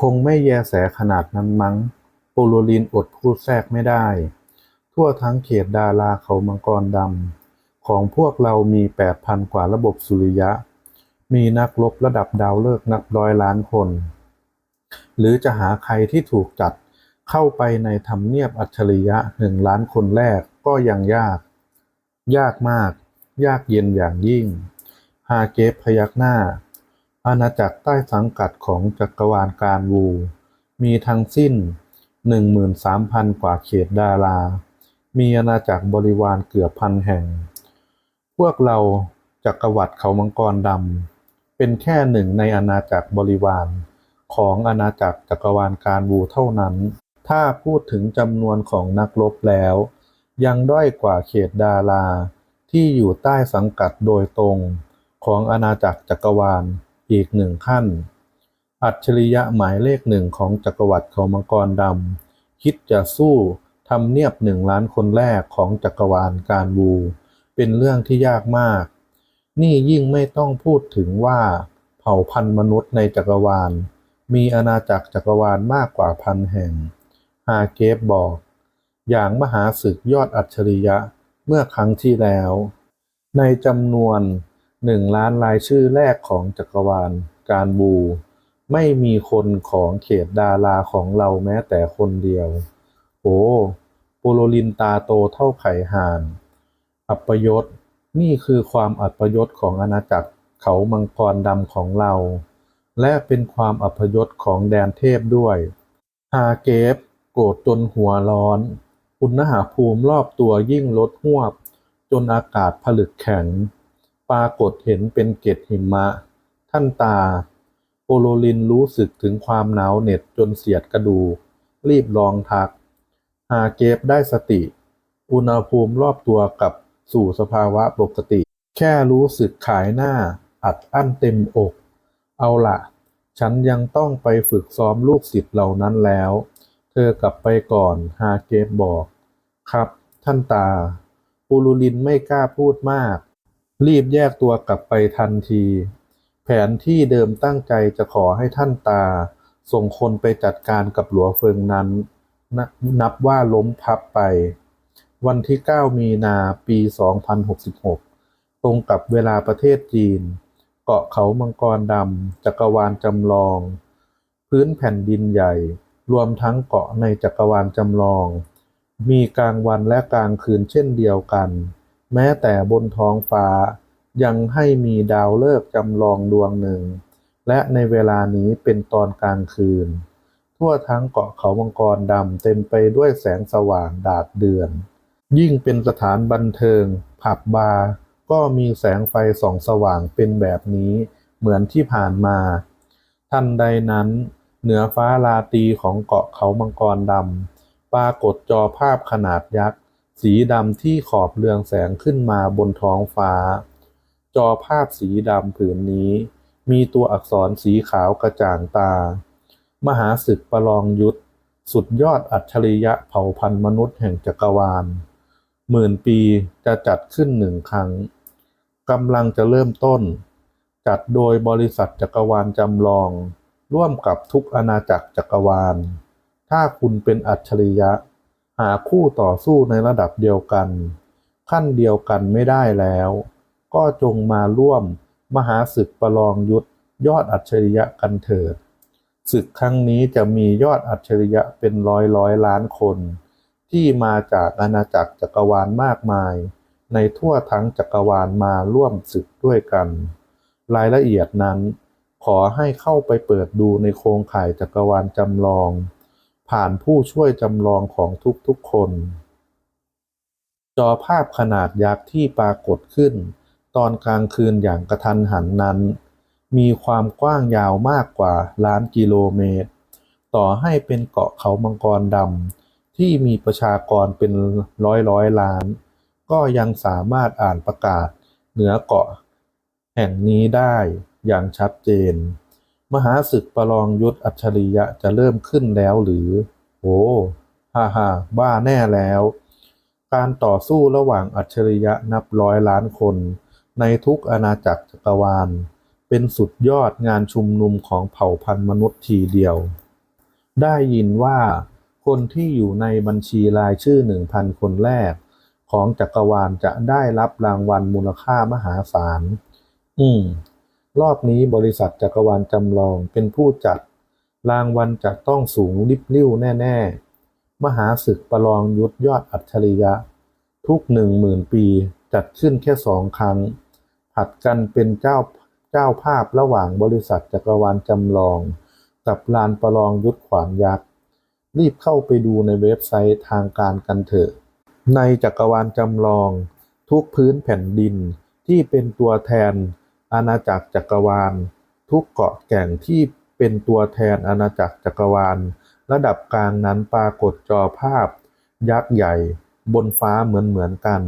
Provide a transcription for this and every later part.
คงไม่แยแสขนาดนั้นมั้ง โปโลลินอดพูดแทรกไม่ได้ ทั่วทั้งเขตดาราเขามังกรดำ ของพวกเรามี 8,000 กว่าระบบสุริยะ มีนักรบระดับดาวฤกษ์นับร้อยล้านคน หรือจะหาใครที่ถูกจัดเข้าไปในทำเนียบอัจฉริยะหนึ่งล้านคนแรกก็ยังยาก ยากมาก ยากเย็นอย่างยิ่ง ฮาเกฟพยักหน้า อาณาจักรใต้สังกัดของจักรวาลการวู มีทั้งสิ้น 13,000 กว่าเขตดารา มีอาณาจักรบริวารเกือบพันแห่ง พวกเราจักรวรรดิเขามังกรดำ เป็นแค่หนึ่งในอาณาจักรบริวารของอาณาจักรจักรวาลการวูเท่านั้น ถ้าพูดถึงจำนวนของนักรบแล้ว ยังด้อยกว่าเขตดาราที่อยู่ใต้สังกัดโดยตรงของอาณาจักรจักรวาล อีกหนึ่งขั้น อัจฉริยะหมายเลขหนึ่งของจักรวรรดิเขามังกรดำคิดจะสู้ทำเนียบหนึ่งล้านคนแรกของจักรวาลการบู เป็นเรื่องที่ยากมาก นี่ยิ่งไม่ต้องพูดถึงว่าเผ่าพันธุ์มนุษย์ในจักรวาล มีอาณาจักรจักรวาลมากกว่าพันแห่ง ฮาเกฟบอก อย่างมหาศึกยอดอัจฉริยะเมื่อครั้งที่แล้ว ในจำนวน หนึ่งล้านรายชื่อแรกของจักรวาล การบู ไม่มีคนของเขตดาราของเราแม้แต่คนเดียว โอ้โปโลลินตาโตเท่าไข่ห่าน อัปยศ นี่คือความอัปยศของอาณาจักรเขามังกรดำของเรา และเป็นความอัปยศของแดนเทพด้วย ฮาเกฟโกรธจนหัวร้อน อุณหภูมิรอบตัวยิ่งลดหวบ จนอากาศผลึกแข็ง ปรากฏเห็นเป็นเกล็ดหิมะ ท่านตาโปโลลินรู้สึกถึงความหนาวเหน็ดจนเสียดกระดูก รีบลองทักฮาเกฟได้สติ อุณหภูมิรอบตัวกลับสู่สภาวะปกติ แค่รู้สึกขายหน้า อัดอั้นเต็มอก เอาละฉันยังต้องไปฝึกซ้อมลูกศิษย์เหล่านั้นแล้ว เธอกลับไปก่อนฮาเกฟบอก ครับ ท่านตา ปูลูลินไม่กล้าพูดมาก รีบแยกตัวกลับไปทันที แผนที่เดิมตั้งใจจะขอให้ท่านตา ส่งคนไปจัดการกับหลัวเฟิงนั้นนนับว่าล้มพับไป วันที่ 9 มีนาปี 2066 ตรงกับเวลาประเทศจีน เกาะเขามังกรดำจักรวาลจำลอง พื้นแผ่นดินใหญ่ รวมทั้งเกาะในจักรวาลจำลอง มีกลางวันและกลางคืนเช่นเดียวกัน แม้แต่บนท้องฟ้ายังให้มีดาวฤกษ์จำลองดวงหนึ่ง และในเวลานี้เป็นตอนกลางคืน ทั่วทั้งเกาะเขามังกรดำเต็มไปด้วยแสงสว่างดาดเดือน ยิ่งเป็นสถานบันเทิง ผับบาร์ก็มีแสงไฟส่องสว่างเป็นแบบนี้เหมือนที่ผ่านมา ทันใดนั้น เหนือฟ้าราตีของเกาะเขามังกรดำปรากฏจอภาพขนาดยักษ์ สีดำที่ขอบเรืองแสงขึ้นมาบนท้องฟ้า จอภาพสีดำผืนนี้ มีตัวอักษรสีขาวกระจ่างตา มหาศึกประลองยุทธ สุดยอดอัจฉริยะเผ่าพันธุ์มนุษย์แห่งจักรวาล หมื่นปีจะจัดขึ้นหนึ่งครั้งกำลังจะเริ่มต้น จัดโดยบริษัทจักรวาลจำลอง ร่วมกับทุกอาณาจักรจักรวาล ถ้าคุณเป็นอัจฉริยะ หาคู่ต่อสู้ในระดับเดียวกัน ขั้นเดียวกันไม่ได้แล้ว ก็จงมาร่วมมหาศึกประลองยุทธยอดอัจฉริยะกันเถิดศึกครั้งนี้จะมียอดอัจฉริยะเป็นร้อยร้อยล้านคน ที่มาจากอาณาจักรจักรวาลมากมาย ในทั่วทั้งจักรวาลมาร่วมศึกด้วยกัน รายละเอียดนั้น ขอให้เข้าไปเปิดดูในโครงข่ายจักรวาลจำลอง ผ่านผู้ช่วยจำลองของทุกๆคน จอภาพขนาดยักษ์ที่ปรากฏขึ้น ตอนกลางคืนอย่างกระทันหันนั้น มีความกว้างยาวมากกว่าล้านกิโลเมตร ต่อให้เป็นเกาะเขามังกรดำที่มีประชากรเป็นร้อยร้อยล้าน ก็ยังสามารถอ่านประกาศเหนือเกาะ แห่งนี้ได้อย่างชัดเจน มหาศึกประลองยุทธอัจฉริยะจะเริ่มขึ้นแล้วหรือ โอ้ฮ่าฮ่าบ้าแน่แล้ว การต่อสู้ระหว่างอัจฉริยะนับร้อยล้านคน ในทุกอาณาจักรจักรวาล เป็นสุดยอดงานชุมนุมของเผ่าพันธุ์มนุษย์ทีเดียว ได้ยินว่า คนที่อยู่ในบัญชีรายชื่อหนึ่งพันคนแรก ของจักรวาลจะได้รับรางวัลมูลค่ามหาศาล อืม รอบนี้บริษัทจักรวาลจำลองเป็นผู้จัด รางวัลจะต้องสูงลิบลิ่วแน่ ๆ มหาศึกประลองยุทธยอดอัจฉริยะ ทุกหนึ่งหมื่นปีจัดขึ้นแค่สองครั้ง ผัดกันเป็นเจ้าเจ้าภาพระหว่างบริษัทจักรวาลจำลอง กับลานประลองยุทธขวานยักษ์ รีบเข้าไปดูในเว็บไซต์ทางการกันเถอะ ในจักรวาลจำลอง ทุกพื้นแผ่นดินที่เป็นตัวแทน อาณาจักรจักรวาล ทุกเกาะแก่งที่เป็นตัวแทนอาณาจักรจักรวาล ระดับกลางนั้นปรากฏจอภาพ ยักษ์ใหญ่ บนฟ้าเหมือนเหมือนๆกัน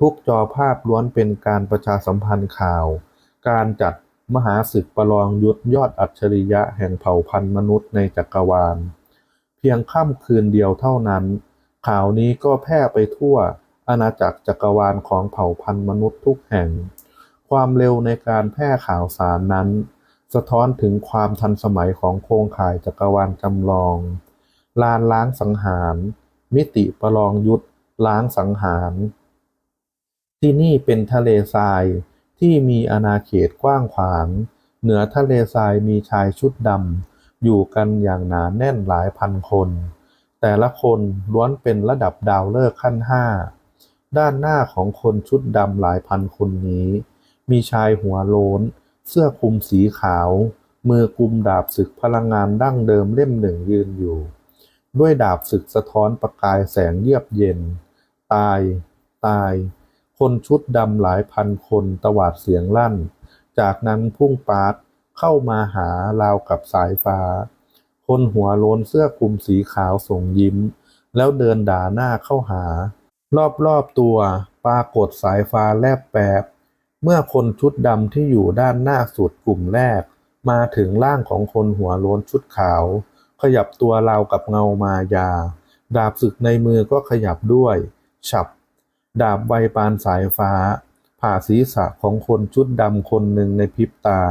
ทุกจอภาพล้วนเป็นการประชาสัมพันธ์ข่าว การจัดมหาศึกประลองยุทธยอดอัจฉริยะแห่งเผ่าพันธุ์มนุษย์ในจักรวาล เพียงค่ำคืนเดียวเท่านั้น ข่าวนี้ก็แพร่ไปทั่วอาณาจักรจักรวาลของเผ่าพันธุ์มนุษย์ทุกแห่ง ความเร็วในการแพร่ข่าวสารนั้น สะท้อนถึงความทันสมัยของโครงข่ายจักรวาลจำลอง ลานล้างสังหาร มิติประลองยุทธล้างสังหาร ที่นี่เป็นทะเลทรายที่มีอาณาเขตกว้างขวาง เหนือทะเลทรายมีชายชุดดำอยู่กันอย่างหนาแน่นหลายพันคน แต่ละคนล้วนเป็นระดับดาวฤกษ์ขั้นห้าด้านหน้าของคนชุดดำหลายพันคนนี้ มีชายหัวโล้น เสื้อคลุมสีขาว มือกุมดาบศึกพลังงานดั้งเดิมเล่มหนึ่งยืนอยู่ ด้วยดาบศึกสะท้อนประกายแสงเยือกเย็น ตาย ตาย คนชุดดำหลายพันคนตวาดเสียงลั่น จากนั้นพุ่งปาดเข้ามาหาราวกับสายฟ้า คนหัวโล้นเสื้อคลุมสีขาวส่งยิ้ม แล้วเดินด่าหน้าเข้าหา รอบๆตัวปรากฏสายฟ้าแลบแปบ เมื่อคนชุดดำที่อยู่ด้านหน้าสุดกลุ่มแรก มาถึงร่างของคนหัวโล้นชุดขาว ขยับตัวราวกับเงามายา ดาบศึกในมือก็ขยับด้วย ฉับ ดาบใบปานสายฟ้า ผ่าศีรษะของคนชุดดำคนหนึ่งในพริบตา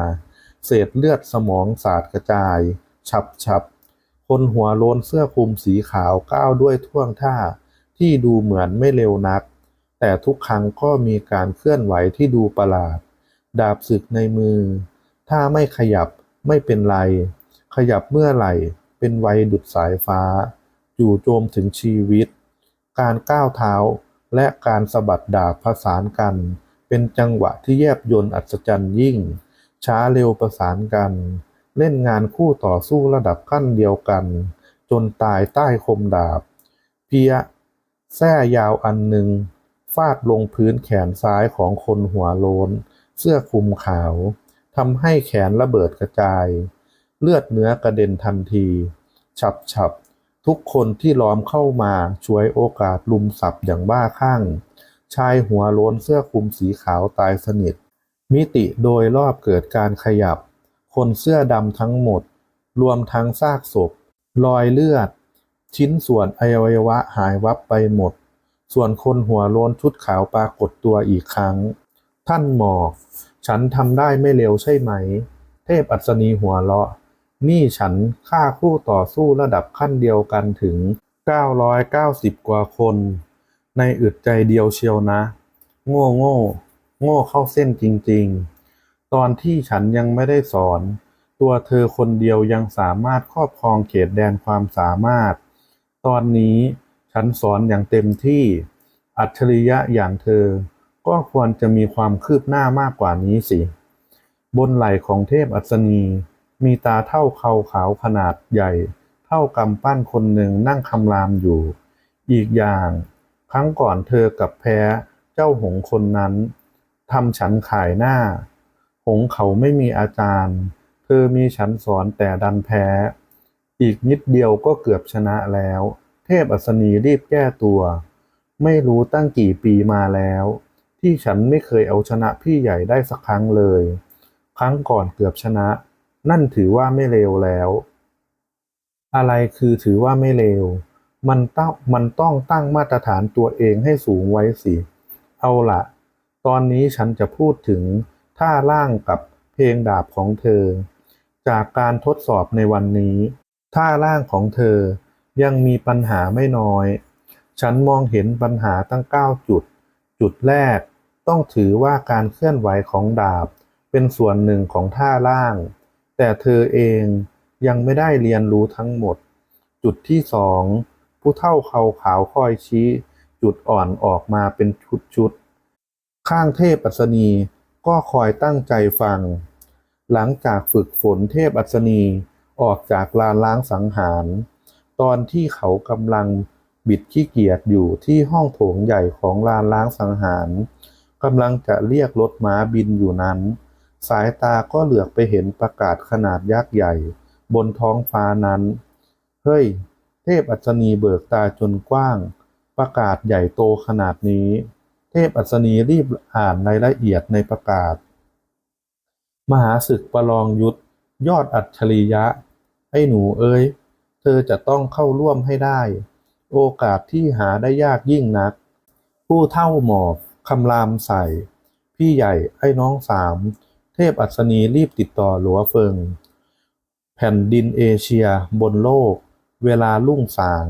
เศษเลือดสมองสาดกระจาย ฉับฉับคนหัวโล้นเสื้อคลุมสีขาวก้าวด้วยท่วงท่าที่ดูเหมือนไม่เร็วนัก แต่ทุกครั้งก็มีการเคลื่อนไหวที่ดูประหลาด ดาบศึกในมือ ถ้าไม่ขยับไม่เป็นไร ขยับเมื่อไหร่ เป็นไวดุดสายฟ้าจู่โจมถึงชีวิต การก้าวเท้าและการสะบัดดาบผสานกัน เป็นจังหวะที่แยบยลอัศจรรย์ยิ่ง ช้าเร็วประสานกัน เล่นงานคู่ต่อสู้ระดับขั้นเดียวกัน จนตายใต้คมดาบ เพียแส้ยาวอันหนึ่ง ฟาดลงพื้นแขนซ้ายของคนหัวโลน เสื้อคลุมขาวทำให้แขนระเบิดกระจาย เลือดเนื้อกระเด็นทันที ฉับฉับทุกคนที่ล้อมเข้ามาช่วยโอกาสลุมสับอย่างบ้าคลั่ง ชายหัวโลนเสื้อคลุมสีขาวตายสนิท มิติโดยรอบเกิดการขยับ คนเสื้อดำทั้งหมด รวมทั้งซากศพ รอยเลือด ชิ้นส่วนอวัยวะหายวับไปหมด ส่วนคนหัวโล้นชุดขาวปรากฏตัวอีกครั้ง ท่านหมอก ฉันทำได้ไม่เร็วใช่ไหม เทพอัศนีหัวเราะ นี่ฉันฆ่าคู่ต่อสู้ระดับขั้นเดียวกันถึง 990 กว่าคน ในอึดใจเดียวเชียวนะ โง่โง่โง่เข้าเส้นจริง ๆ ตอนที่ฉันยังไม่ได้สอน ตัวเธอคนเดียวยังสามารถครอบครองเขตแดนความสามารถ ตอนนี้ ฉันสอนอย่างเต็มที่อัจฉริยะอย่างเธอ ก็ควรจะมีความคืบหน้ามากกว่านี้สิ บนไหล่ของเทพอัศนี มีตาเท่าเขาขาวขนาดใหญ่ เท่ากำปั้นคนหนึ่งนั่งคำรามอยู่ อีกอย่าง ครั้งก่อนเธอกับแพ้เจ้าหงคนนั้นทำฉันขายหน้า หงเขาไม่มีอาจารย์ เธอมีฉันสอนแต่ดันแพ้ อีกนิดเดียวก็เกือบชนะแล้ว เทพอัศนีรีบแก้ตัว ไม่รู้ตั้งกี่ปีมาแล้ว ที่ฉันไม่เคยเอาชนะพี่ใหญ่ได้สักครั้งเลย ครั้งก่อนเกือบชนะ นั่นถือว่าไม่เลวแล้ว อะไรคือถือว่าไม่เลว มันต้องมันต้องตั้งมาตรฐานตัวเองให้สูงไว้สิ เอาละตอนนี้ฉันจะพูดถึงท่าล่างกับเพลงดาบของเธอ จากการทดสอบในวันนี้ ท่าล่างของเธอ ยังมีปัญหาไม่น้อย ฉันมองเห็นปัญหาตั้ง 9 จุด จุดแรก ต้องถือว่าการเคลื่อนไหวของดาบ เป็นส่วนหนึ่งของท่าล่าง แต่เธอเองยังไม่ได้เรียนรู้ทั้งหมด จุดที่สองผู้เท่าเขาขาวคอยชี้ จุดอ่อนออกมาเป็นชุดๆ ข้างเทพอัศนีก็คอยตั้งใจฟัง หลังจากฝึกฝนเทพอัศนีออกจากลานล้างสังหาร ตอนที่เขากำลังบิดขี้เกียจอยู่ที่ห้องโถงใหญ่ของลานล้างสังหารกำลังจะเรียกรถม้าบินอยู่นั้น สายตาก็เหลือกไปเห็นประกาศขนาดยักษ์ใหญ่ บนท้องฟ้านั้น เฮ้ย เทพอัศนีเบิกตาจนกว้าง ประกาศใหญ่โตขนาดนี้ เทพอัศนีรีบอ่านรายละเอียดในประกาศ มหาศึกประลองยุทธยอดอัจฉริยะ ไอ้หนูเอ้ย ธอจะต้องเข้าร่วมให้ได้ โอกาสที่หาได้ยากยิ่งนัก ผู้เท่าหมอบคำรามใส่ พี่ใหญ่ไอ้น้องสาม เทพอัศนีรีบติดต่อหลัวเฟิง แผ่นดินเอเชียบนโลก เวลาลุ่งสาง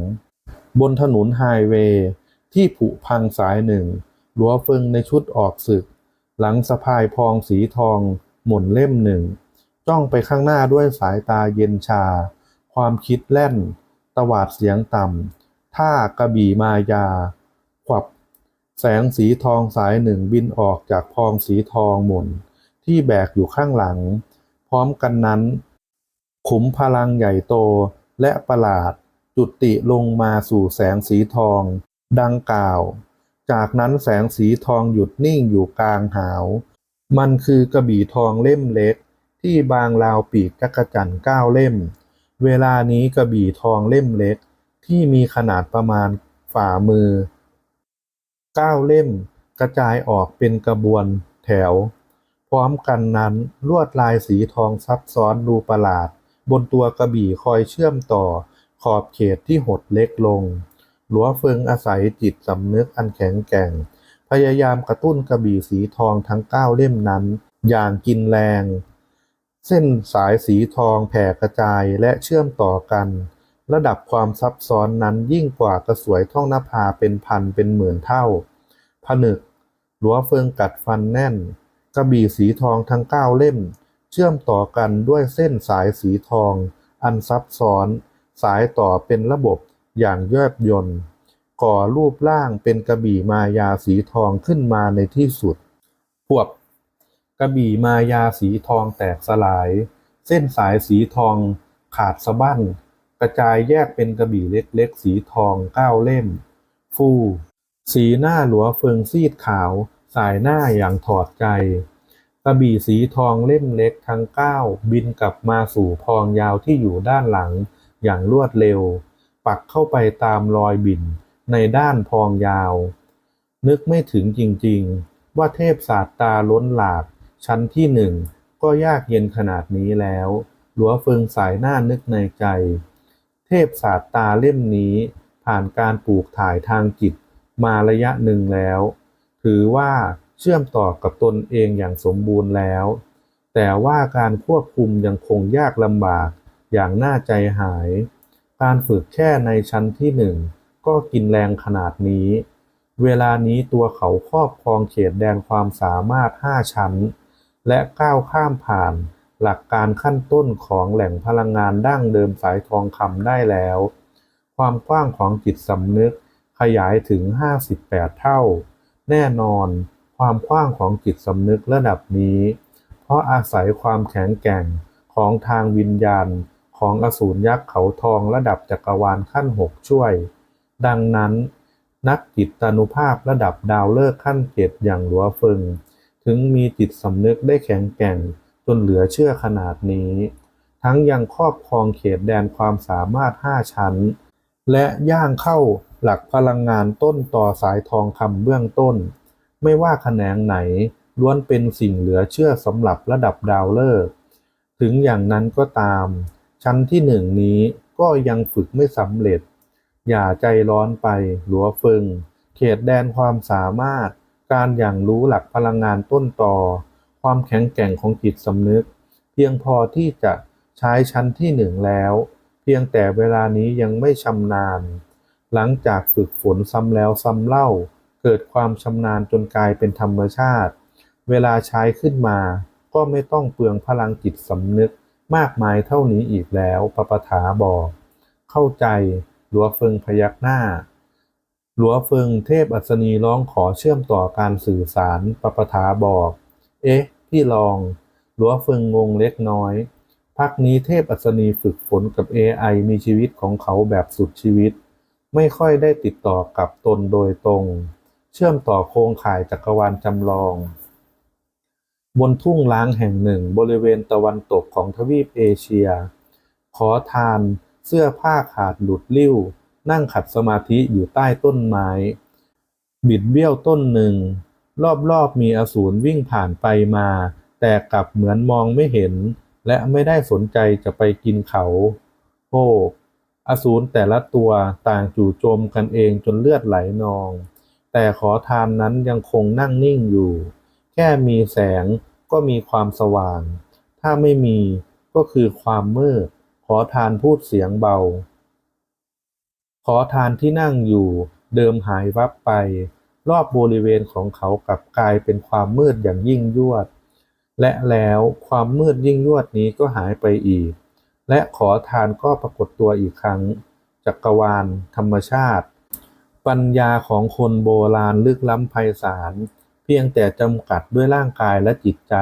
บนถนนไฮเวย์ ที่ผุพังสายหนึ่ง หลัวเฟิงในชุดออกศึก หลังสะพายพองสีทอง หม่นเล่มหนึ่ง จ้องไปข้างหน้าด้วยสายตาเย็นชา ความคิดแล่น ตวาดเสียงต่ำท่ากระบี่มายา ขวับ แสงสีทองสายหนึ่งบินออกจากพองสีทองหม่นที่แบกอยู่ข้างหลัง พร้อมกันนั้น ขุมพลังใหญ่โตและประหลาด จุติลงมาสู่แสงสีทอง ดังกล่าว จากนั้นแสงสีทองหยุดนิ่งอยู่กลางหาว มันคือกระบี่ทองเล่มเล็กที่บางราวปีกจักรจั่นเก้าเล่ม เวลานี้กระบี่ทองเล่มเล็กที่มีขนาดประมาณฝ่ามือเก้าเล่มกระจายออกเป็นกระบวนแถว พร้อมกันนั้นลวดลายสีทองซับซ้อนดูประหลาด บนตัวกระบี่คอยเชื่อมต่อขอบเขตที่หดเล็กลง หลัวเฟิงอาศัยจิตสำนึกอันแข็งแกร่ง พยายามกระตุ้นกระบี่สีทองทั้งเก้าเล่มนั้น อย่างกินแรง เส้นสายสีทองแผ่กระจายและเชื่อมต่อกัน ระดับความซับซ้อนนั้นยิ่งกว่ากระสวยท่องนภาเป็นพันเป็นหมื่นเท่า ผนึกหลัวเฟิงกัดฟันแน่น กระบี่สีทองทั้งเก้าเล่ม เชื่อมต่อกันด้วยเส้นสายสีทอง อันซับซ้อน สายต่อเป็นระบบอย่างแยบยนต์ก่อรูปร่างเป็นกระบี่มายาสีทองขึ้นมาในที่สุดพวก กระบี่มายาสีทองแตกสลาย เส้นสายสีทองขาดสะบั้น กระจายแยกเป็นกระบี่เล็กๆ สีทองเก้าเล่ม ฟู สีหน้าหลัวเฟิงซีดขาว สายหน้าอย่างถอดใจ กระบี่สีทองเล่มเล็กทั้งเก้าบินกลับมาสู่พองยาวที่อยู่ด้านหลัง อย่างรวดเร็ว ปักเข้าไปตามรอยบินในด้านพองยาว นึกไม่ถึงจริงๆ ว่าเทพศาสตาล้นหลาก ชั้นที่หนึ่งก็ยากเย็นขนาดนี้แล้ว หลัวเฟิงสายหน้านึกในใจ เทพศาสตาเล่มนี้ผ่านการปลูกถ่ายทางจิตมาระยะหนึ่งแล้ว ถือว่าเชื่อมต่อกับตนเองอย่างสมบูรณ์แล้ว แต่ว่าการควบคุมยังคงยากลำบากอย่างน่าใจหาย การฝึกแค่ในชั้นที่หนึ่งก็กินแรงขนาดนี้ เวลานี้ตัวเขาครอบครองเขตแดนความสามารถ 5 ชั้น และก้าวข้ามผ่าน หลักการขั้นต้นของแหล่งพลังงานดั้งเดิมสายทองคำได้แล้ว ความกว้างของจิตสำนึกขยายถึง 58 เท่า แน่นอน ความกว้างของจิตสำนึกระดับนี้ เพราะอาศัยความแข็งแกร่งของทางวิญญาณของอสูรยักษ์เขาทองระดับจักรวาลขั้นหกช่วย ดังนั้น นักจิตตานุภาพระดับดาวเลิกษ์ขั้นเจ็ดอย่างหลัวเฟิง ถึงมีจิตสำนึกได้แข็งแกร่งจนเหลือเชื่อขนาดนี้ ทั้งยังครอบครองเขตแดนความสามารถ 5 ชั้น และย่างเข้าหลักพลังงานต้นต่อสายทองคำเบื้องต้น ไม่ว่าแขนงไหนล้วนเป็นสิ่งเหลือเชื่อสำหรับระดับดาวฤกษ์ถึงอย่างนั้นก็ตาม ชั้นที่หนึ่งนี้ก็ยังฝึกไม่สำเร็จ อย่าใจร้อนไปหลัวเฟิง เขตแดนความสามารถ การอย่างรู้หลักพลังงานต้นต่อ ความแข็งแกร่งของจิตสำนึก เพียงพอที่จะใช้ชั้นที่หนึ่งแล้ว เพียงแต่เวลานี้ยังไม่ชำนาญ หลังจากฝึกฝนซ้ำแล้วซ้ำเล่า เกิดความชำนาญจนกลายเป็นธรรมชาติ เวลาใช้ขึ้นมา ก็ไม่ต้องเปลืองพลังจิตสำนึกมากมายเท่านี้อีกแล้วปปถาบอก เข้าใจหลัวเฟิงพยักหน้า หลัวเฟิงเทพอัศนีร้องขอเชื่อมต่อการสื่อสารปปถาบอก เอ๊ะ พี่ลอง หลัวเฟิงงงเล็กน้อย พักนี้เทพอัศนีฝึกฝนกับ AI มีชีวิตของเขาแบบสุดชีวิต ไม่ค่อยได้ติดต่อกับตนโดยตรง เชื่อมต่อโครงข่ายจักรวาลจำลอง บนทุ่งล้างแห่งหนึ่งบริเวณตะวันตกของทวีปเอเชีย ขอทานเสื้อผ้าขาดหลุดลิ้ว นั่งขัดสมาธิอยู่ใต้ต้นไม้ บิดเบี้ยวต้นหนึ่ง รอบๆมีอสูรวิ่งผ่านไปมา แต่กลับเหมือนมองไม่เห็น และไม่ได้สนใจจะไปกินเขาโอ้อสูรแต่ละตัวต่างจู่โจมกันเองจนเลือดไหลนอง แต่ขอทานนั้นยังคงนั่งนิ่งอยู่ แค่มีแสงก็มีความสว่าง ถ้าไม่มีก็คือความมืด ขอทานพูดเสียงเบา ขอทานที่นั่งอยู่เดิมหายวับไป รอบบริเวณของเขากลับกลายเป็นความมืดอย่างยิ่งยวด และแล้วความมืดยิ่งยวดนี้ก็หายไปอีก และขอทานก็ปรากฏตัวอีกครั้ง จักรวาล ธรรมชาติ ปัญญาของคนโบราณลึกล้ำไพศาลเพียงแต่จำกัดด้วยร่างกายและจิตใจ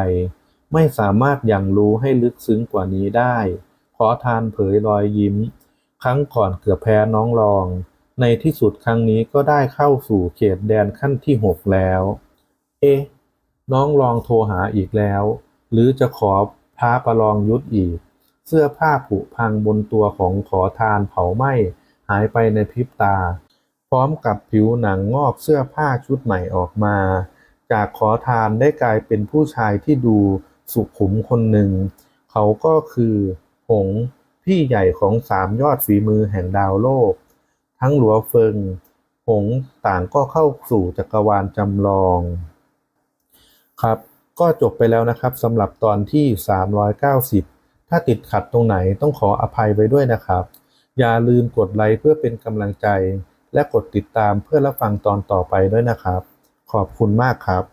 ไม่สามารถอย่างรู้ให้ลึกซึ้งกว่านี้ได้ ขอทานเผยรอยยิ้ม ครั้งก่อนเกือบแพ้น้องรอง ในที่สุดครั้งนี้ก็ได้เข้าสู่เขตแดนขั้นที่หกแล้ว เอ๊ะ น้องลองโทรหาอีกแล้ว หรือจะขอท้าประลองยุทธอีก เสื้อผ้าผุพังบนตัวของขอทานเผาไหม้หายไปในพริบตา พร้อมกับผิวหนังงอกเสื้อผ้าชุดใหม่ออกมา จากขอทานได้กลายเป็นผู้ชายที่ดูสุขุมคนหนึ่ง เขาก็คือ หง พี่ใหญ่ของสามยอดฝีมือแห่งดาวโลก ทั้งหลัวเฟิง หงต่างก็เข้าสู่จักรวาลจำลอง ครับ ก็จบไปแล้วนะครับสำหรับตอนที่ 390 ถ้าติดขัดตรงไหนต้องขออภัยไว้ด้วยนะครับ อย่าลืมกดไลค์เพื่อเป็นกำลังใจ และกดติดตามเพื่อรับฟังตอนต่อไปด้วยนะครับ ขอบคุณมากครับ